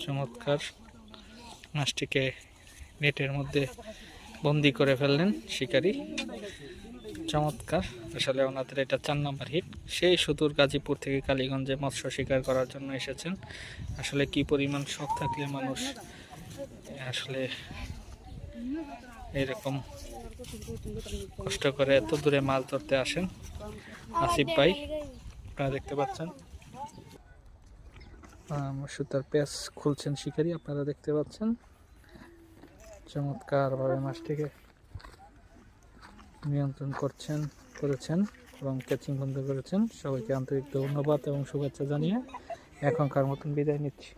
চমৎকার। মাছটিকে নেটের মধ্যে বন্দি করে ফেললেন শিকারী। চমৎকার। আসলে ওনাদের এটা চার নম্বর হিট সেই সুদূর গাজীপুর থেকে কালীগঞ্জে মৎস্য শিকার করার জন্য এসেছেন। আসলে কি পরিমাণ শখ থাকলে মানুষ আসলে এরকম কষ্ট করে এত দূরে মাছ ধরতে আসেন। আসিফ ভাই, আপনারা দেখতে পাচ্ছেন? সুতার পেঁচ খুলছেন শিকারি, আপনারা দেখতে পাচ্ছেন? চমৎকার ভাবে মাছটিকে নিয়ন্ত্রণ করছেন, করেছেন এবং ক্যাচিং বন্ধ করেছেন। সবাইকে আন্তরিক ধন্যবাদ এবং শুভেচ্ছা জানিয়ে এখনকার মতন বিদায় নিচ্ছি।